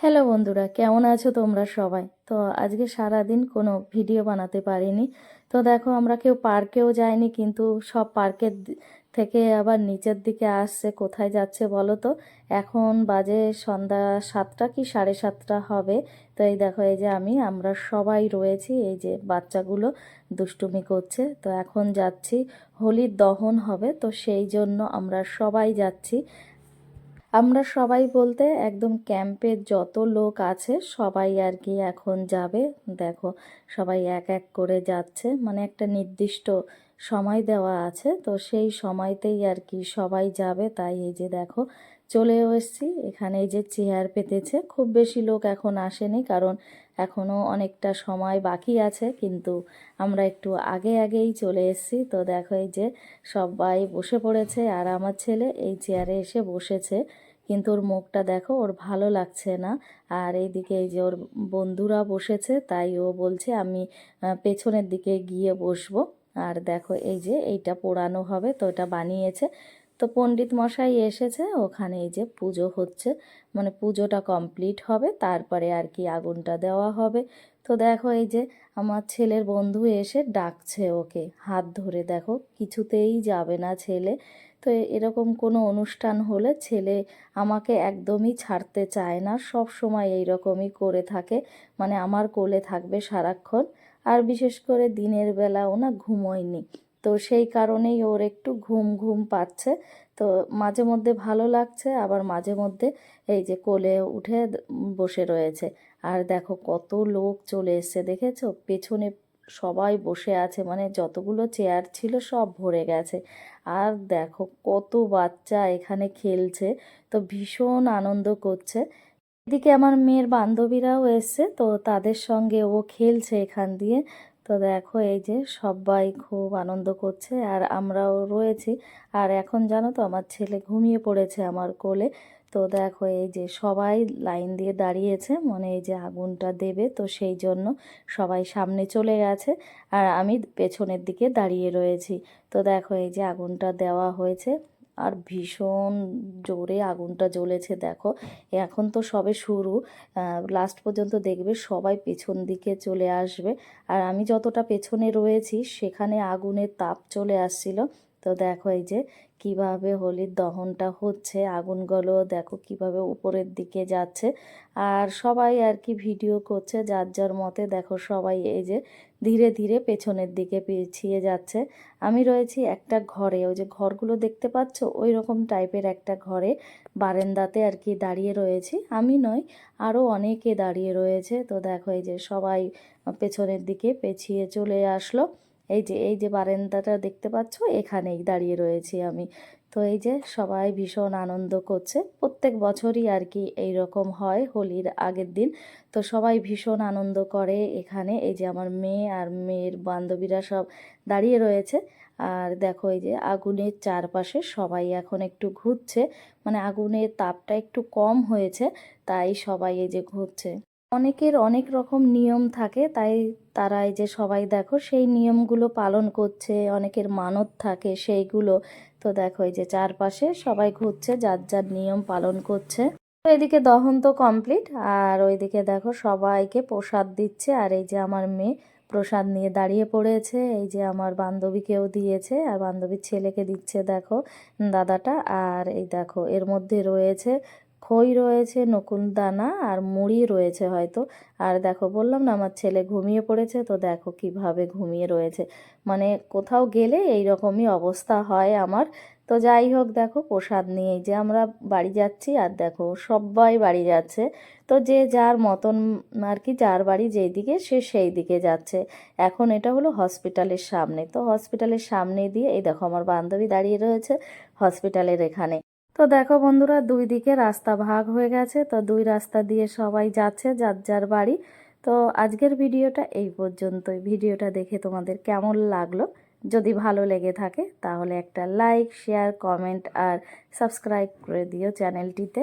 Hello বন্ধুরা, কেমন আছো তোমরা সবাই? তো আজকে সারা দিন কোনো ভিডিও বানাতে পারিনি। তো দেখো, আমরা কেউ পার্কেও যাইনি, কিন্তু সব পার্কের থেকে আবার নিচের দিকে আসছে, কোথায় যাচ্ছে বলো তো? এখন বাজে সন্ধ্যা সাতটা কি সাড়ে সাতটা হবে। তো এই দেখো, এই যে আমি, আমরা সবাই রয়েছি, এই যে বাচ্চাগুলো দুষ্টুমি করছে। তো এখন যাচ্ছি, হোলির দহন হবে, তো সেই জন্য আমরা সবাই যাচ্ছি। আমরা সবাই বলতে একদম ক্যাম্পের যত লোক আছে, সবাই আর কি এখন যাবে। দেখো, সবাই এক এক করে যাচ্ছে। মানে একটা নির্দিষ্ট সময় দেওয়া আছে, তো সেই সময়তেই আর কি সবাই যাবে। তাই এই যে দেখো, চলেও এসেছি। এখানে এই যে চেয়ার পেতেছে। খুব বেশি লোক এখন আসেনি, কারণ এখনও অনেকটা সময় বাকি আছে, কিন্তু আমরা একটু আগে আগেই চলে এসেছি। তো দেখো এই যে সবাই বসে পড়েছে, আর আমার ছেলে এই চেয়ারে এসে বসেছে। কিন্তু ওর মুখটা দেখো, ওর ভালো লাগছে না। আর এইদিকে এই যে ওর বন্ধুরা বসেছে, তাই ও বলছে আমি পেছনের দিকে গিয়ে বসবো। আর দেখো এই যে এইটা পোড়ানো হবে, তো এটা বানিয়েছে। তো পণ্ডিত মশাই এসেছে, ওখানে এই যে পুজো হচ্ছে। মানে পুজোটা কমপ্লিট হবে, তারপরে আর কি আগুনটা দেওয়া হবে। তো দেখো এই যে আমার ছেলের বন্ধু এসে ডাকছে ওকে, হাত ধরে দেখো, কিছুতেই যাবে না ছেলে। তো এরকম কোনো অনুষ্ঠান হলে ছেলে আমাকে একদমই ছাড়তে চায় না, সব সময় এই রকমই করে থাকে। মানে আমার কোলে থাকবে সারাক্ষণ। আর বিশেষ করে দিনের বেলাও না ঘুমোয়নি। তো সেই কারণেই ওর একটু ঘুম ঘুম পাচ্ছে। তো মাঝে মধ্যে ভালো লাগছে, আবার মাঝে মধ্যে এই যে কোলে উঠে বসে রয়েছে। আর দেখো কত লোক চলে এসছে, দেখেছ? পেছনে সবাই বসে আছে মানে যতগুলো চেয়ার ছিল সব ভরে গেছে। আর দেখো কত বাচ্চা এখানে খেলছে, তো ভীষণ আনন্দ করছে। এদিকে আমার মেয়ের বান্ধবীরাও এসছে, তো তাদের সঙ্গে ও খেলছে এখান দিয়ে। তো দেখো, এই যে সবাই খুব আনন্দ করছে আর আমরাও রয়েছি। আর এখন জানো তো, আমার ছেলে ঘুমিয়ে পড়েছে আমার কোলে। তো দেখো, এই যে সবাই লাইন দিয়ে দাঁড়িয়েছে মানে এই যে আগুনটা দেবে, তো সেই জন্য সবাই সামনে চলে গেছে আর আমি পেছনের দিকে দাঁড়িয়ে রয়েছি। তো দেখো, এই যে আগুনটা দেওয়া হয়েছে। আর ভীষণ জোরে আগুনটা জ্বলেছে, দেখো। এখন তো সবে শুরু লাস্ট পর্যন্ত দেখবে সবাই পেছন দিকে চলে আসবে। আর আমি যতটা পেছনে রয়েছি, সেখানে আগুনের তাপ চলে আসছিল। তো দেখো এই যে কীভাবে হোলির দহনটা হচ্ছে আগুনগুলো দেখো কীভাবে উপরের দিকে যাচ্ছে। আর সবাই আর কি ভিডিও করছে, যার যার মতে দেখো সবাই এই যে ধীরে ধীরে পেছনের দিকে পিছিয়ে যাচ্ছে। আমি রয়েছি একটা ঘরে, ওই যে ঘরগুলো দেখতে পাচ্ছ? ওই রকম টাইপের একটা ঘরে, বারেন্দাতে আর কি দাঁড়িয়ে রয়েছি। আমি নয় আরও অনেকে দাঁড়িয়ে রয়েছে। তো দেখো এই যে সবাই পেছনের দিকে পেছিয়ে চলে আসলো। এই যে এই যে বারান্দাটা দেখতে পাচ্ছ, এখানেই দাঁড়িয়ে রয়েছি আমি। তো এই যে সবাই ভীষণ আনন্দ করছে। প্রত্যেক বছরই আর কি এই রকম হয় হোলির আগের দিন। তো সবাই ভীষণ আনন্দ করে এখানে। এই যে আমার মেয়ে আর মেয়ের বান্ধবীরা সব দাঁড়িয়ে রয়েছে। আর দেখো এই যে আগুনের চারপাশে সবাই এখন একটু ঘুরছে। মানে আগুনের তাপটা একটু কম হয়েছে, তাই সবাই এই যে ঘুরছে। অনেকের অনেক রকম নিয়ম থাকে, তাই তারা এই যে সবাই দেখো সেই নিয়মগুলো পালন করছে, অনেকের মানত থাকে সেইগুলো। তো দেখো এই যে চারপাশে সবাই ঘুরছে, যার যার নিয়ম পালন করছে। এদিকে দহন তো কমপ্লিট, আর ওইদিকে দেখো সবাইকে প্রসাদ দিচ্ছে, আর এই যে আমার মেয়ে প্রসাদ নিয়ে দাঁড়িয়ে পড়েছে, এই যে আমার বান্ধবীকেও দিয়েছে, আর বান্ধবীর ছেলেকে দিচ্ছে দেখো দাদাটা, আর এই দেখো এর মধ্যে রয়েছে খই রয়েছে, নকুল দানা আর মুড়ি রয়েছে হয়তো। আর দেখো, বললাম না আমার ছেলে ঘুমিয়ে পড়েছে, তো দেখো কীভাবে ঘুমিয়ে রয়েছে। মানে কোথাও গেলে এই রকমই অবস্থা হয় আমার। তো যাই হোক, দেখো প্রসাদ নিয়ে যে আমরা বাড়ি যাচ্ছি আর দেখো সবাই বাড়ি যাচ্ছে। তো যে যার মতন আর কি, যার বাড়ি যেই দিকে সে সেই দিকে যাচ্ছে। এখন এটা হলো হসপিটালের সামনে। তো হসপিটালের সামনে দিয়ে এই দেখো আমার বান্ধবী দাঁড়িয়ে রয়েছে হসপিটালের এখানে। তো দেখো বন্ধুরা, দুই দিকে রাস্তা ভাগ হয়ে গেছে। তো দুই রাস্তা দিয়ে সবাই যাচ্ছে যার যার বাড়ি। তো আজকের ভিডিওটা এই পর্যন্তই। ভিডিওটা দেখে তোমাদের কেমন লাগল? যদি ভালো লেগে থাকে, তাহলে একটা লাইক, শেয়ার, কমেন্ট আর সাবস্ক্রাইব করে দিও চ্যানেলটিতে।